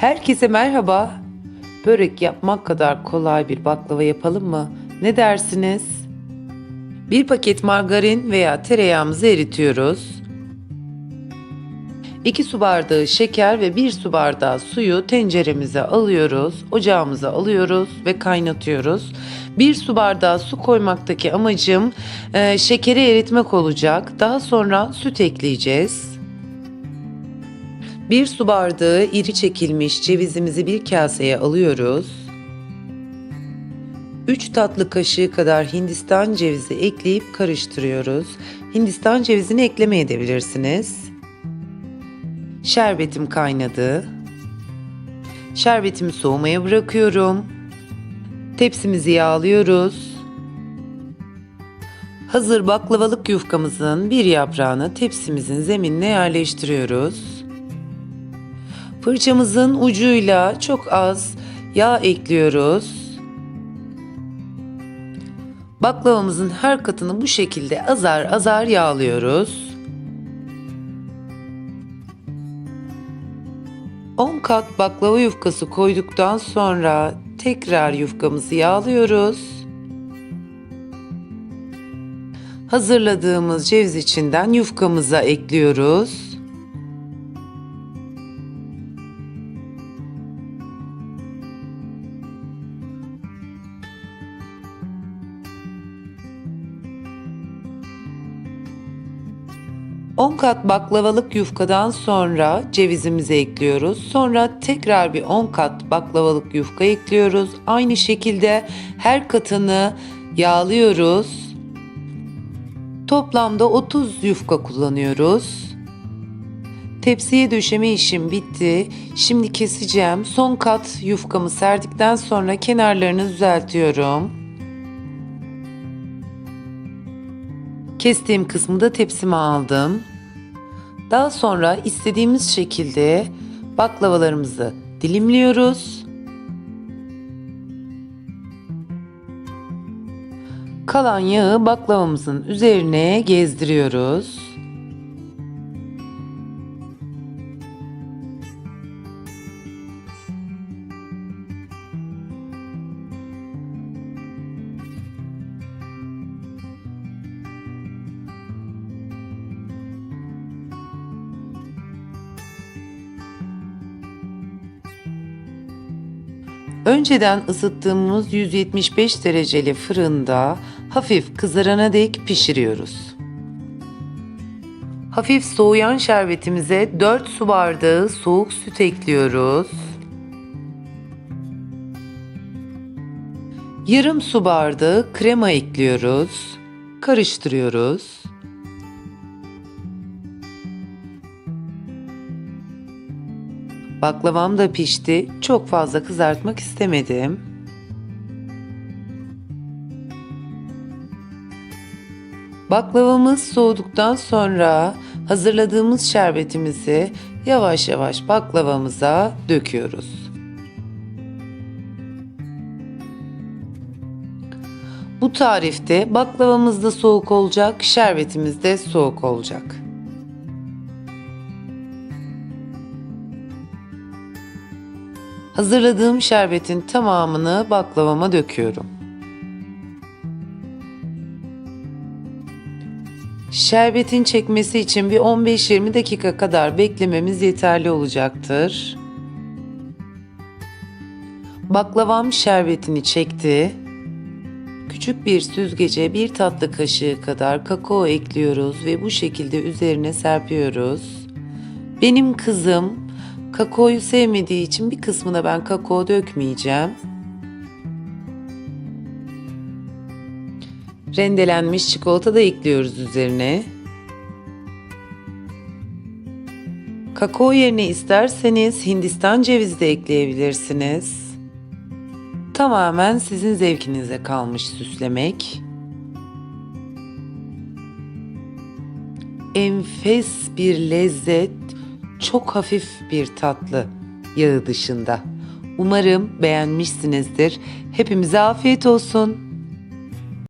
Herkese merhaba. Börek yapmak kadar kolay bir baklava yapalım mı? Ne dersiniz? Bir paket margarin veya tereyağımızı eritiyoruz. 2 su bardağı şeker ve 1 su bardağı suyu tenceremize alıyoruz, ocağımıza alıyoruz ve kaynatıyoruz. 1 su bardağı su koymaktaki amacım e, şekeri eritmek olacak. Daha sonra süt ekleyeceğiz. 1 su bardağı iri çekilmiş cevizimizi bir kaseye alıyoruz. 3 tatlı kaşığı kadar Hindistan cevizi ekleyip karıştırıyoruz. Hindistan cevizini eklemeyebilirsiniz. Şerbetim kaynadı. Şerbetimi soğumaya bırakıyorum. Tepsimizi yağlıyoruz. Hazır baklavalık yufkamızın bir yaprağını tepsimizin zeminine yerleştiriyoruz. Fırçamızın ucuyla çok az yağ ekliyoruz. Baklavamızın her katını bu şekilde azar azar yağlıyoruz. 10 kat baklava yufkası koyduktan sonra tekrar yufkamızı yağlıyoruz. Hazırladığımız ceviz içinden yufkamıza ekliyoruz. On kat baklavalık yufkadan sonra cevizimizi ekliyoruz. Sonra tekrar bir 10 kat baklavalık yufka ekliyoruz. Aynı şekilde her katını yağlıyoruz. Toplamda 30 yufka kullanıyoruz. Tepsiye döşeme işim bitti. Şimdi keseceğim. Son kat yufkamı serdikten sonra kenarlarını düzeltiyorum. Kestiğim kısmı da tepsime aldım. Daha sonra istediğimiz şekilde baklavalarımızı dilimliyoruz. Kalan yağı baklavamızın üzerine gezdiriyoruz. Önceden ısıttığımız 175 dereceli fırında hafif kızarana dek pişiriyoruz. Hafif soğuyan şerbetimize 4 su bardağı soğuk süt ekliyoruz. Yarım su bardağı krema ekliyoruz. Karıştırıyoruz. Baklavam da pişti. Çok fazla kızartmak istemedim. Baklavamız soğuduktan sonra hazırladığımız şerbetimizi yavaş yavaş baklavamıza döküyoruz. Bu tarifte baklavamız da soğuk olacak, şerbetimiz de soğuk olacak. Hazırladığım şerbetin tamamını baklavama döküyorum. Şerbetin çekmesi için bir 15-20 dakika kadar beklememiz yeterli olacaktır. Baklavam şerbetini çekti. Küçük bir süzgece bir tatlı kaşığı kadar kakao ekliyoruz ve bu şekilde üzerine serpiyoruz. Benim kızım Kakaoyu sevmediği için bir kısmına ben kakao dökmeyeceğim. Rendelenmiş çikolata da ekliyoruz üzerine. Kakao yerine isterseniz Hindistan cevizi de ekleyebilirsiniz. Tamamen sizin zevkinize kalmış süslemek. Enfes bir lezzet çok hafif bir tatlı yağı dışında. Umarım beğenmişsinizdir. Hepimize afiyet olsun.